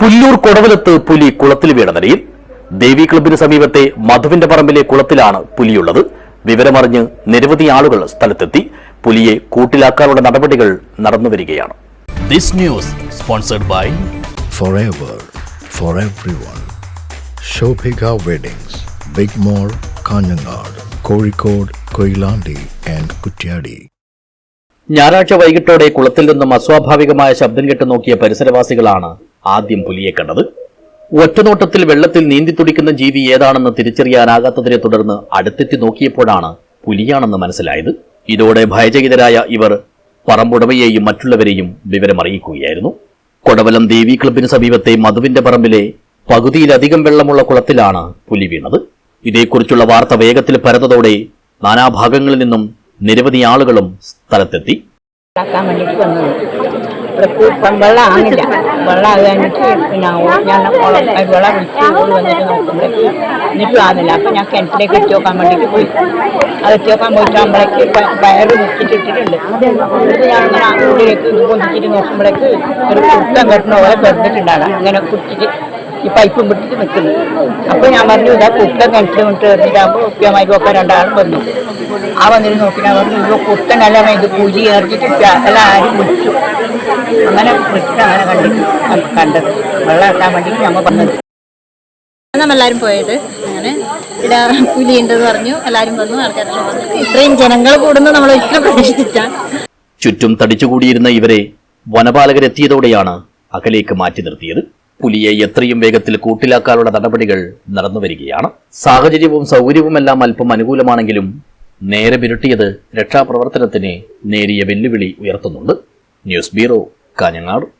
പുല്ലൂർ കൊടവലത്ത് പുലി കുളത്തിൽ വീണ നിലയിൽ ദേവി ക്ലബിന് സമീപത്തെ മധുവിന്റെ പറമ്പിലെ കുളത്തിലാണ് പുലിയുള്ളത്. വിവരമറിഞ്ഞ് നിരവധി ആളുകൾ സ്ഥലത്തെത്തി പുലിയെ കൂട്ടിലാക്കാനുള്ള നടപടികൾ നടന്നുവരികയാണ് ദിസ് ന്യൂസ് സ്പോൺസർഡ് ബൈ. ഞായറാഴ്ച വൈകിട്ടോടെ കുളത്തിൽ നിന്നും അസ്വാഭാവികമായ ശബ്ദം കേട്ട് നോക്കിയ പരിസരവാസികളാണ് ആദ്യം പുലിയെ കണ്ടത്. ഒറ്റനോട്ടത്തിൽ വെള്ളത്തിൽ നീന്തി തുടിക്കുന്ന ജീവി ഏതാണെന്ന് തിരിച്ചറിയാനാകാത്തതിനെ തുടർന്ന് അടുത്തെത്തി നോക്കിയപ്പോഴാണ് പുലിയാണെന്ന് മനസ്സിലായത്. ഇതോടെ ഭയചകിതരായ ഇവർ പറമ്പുടമയെയും മറ്റുള്ളവരെയും വിവരമറിയിക്കുകയായിരുന്നു. കൊടവലം ദേവി ക്ലബിന് സമീപത്തെ മധുവിന്റെ പറമ്പിലെ പകുതിയിലധികം വെള്ളമുള്ള കുളത്തിലാണ് പുലി വീണത്. ഇതേക്കുറിച്ചുള്ള വാർത്ത വേഗത്തിൽ പരന്നതോടെ നാനാഭാഗങ്ങളിൽ നിന്നും നിരവധി ആളുകളും സ്ഥലത്തെത്തി. ഉണ്ടാക്കാൻ വേണ്ടിയിട്ട് വന്നത്. ഇപ്പം വെള്ളം ആണില്ല വെള്ളം അത് കഴിഞ്ഞിട്ട് പിന്നെ ഞാൻ വെള്ളം വിളിച്ച് ഓടി വന്നിട്ട് നോക്കുമ്പോഴേക്ക് എന്നിട്ടും ആകുന്നില്ല. അപ്പം ഞാൻ കിണറ്റിലേക്ക് എത്തി നോക്കാൻ വേണ്ടിയിട്ട് പോയി. അത് എത്തി നോക്കാൻ പോയിട്ടാകുമ്പോഴേക്ക് വയറ് മുക്കിട്ടിട്ടിട്ടുണ്ട് എന്നിട്ട് ഞാൻ അങ്ങനെ ഉള്ളിലേക്ക് ഇത് പൊന്തിച്ചിട്ട് നോക്കുമ്പോഴേക്ക് ഒരു കുട്ടം കെട്ടണ പോലെ കിടന്നിട്ടുണ്ടാണ്. അങ്ങനെ കുട്ടിച്ച് ഈ പൈപ്പും വിട്ടിട്ട് നിൽക്കുന്നു. അപ്പോൾ ഞാൻ പറഞ്ഞു ഇതാ കുട്ടം കിണറ്റിൽ വിട്ട് എറിഞ്ഞിട്ടാകുമ്പോൾ കൃത്യമായി ഒക്കെ രണ്ടാളും വന്നു. ആ വന്നിട്ട് നോക്കി ഞാൻ കുത്തനെല്ലാം ഇത് കുട്ടനല്ല ഇത് പുലി ആരും കുടിച്ചു വിളിച്ചു അങ്ങനെ വിളിച്ചിട്ട് അങ്ങനെ കണ്ടിട്ട് കണ്ടത്. വെള്ളം എത്താൻ വേണ്ടിയിട്ട് ഞങ്ങൾ വന്നത്. നമ്മൾ എല്ലാവരും പോയത്. അങ്ങനെ ഇവിടെ പുലി ഉണ്ടെന്ന് പറഞ്ഞു. എല്ലാവരും വന്നു. ആൾക്കാരെല്ലാം വന്നു. ഇത്രയും ജനങ്ങൾ കൂടുന്നു നമ്മൾ ഒരിക്കലും പ്രതീക്ഷിച്ച ചുറ്റും തടിച്ചുകൂടിയിരുന്ന ഇവരെ വനപാലകരെത്തിയതോടെയാണ് അകലേക്ക് മാറ്റി നിർത്തിയത്. പുലിയെ എത്രയും വേഗത്തിൽ കൂട്ടിലാക്കാനുള്ള നടപടികൾ നടന്നുവരികയാണ്. സാഹചര്യവും സൗകര്യവുമെല്ലാം അല്പം അനുകൂലമാണെങ്കിലും നേരെ വിരട്ടിയത് രക്ഷാപ്രവർത്തനത്തിന് നേരിയ വെല്ലുവിളി ഉയർത്തുന്നുണ്ട്. News bureau Kanhangad.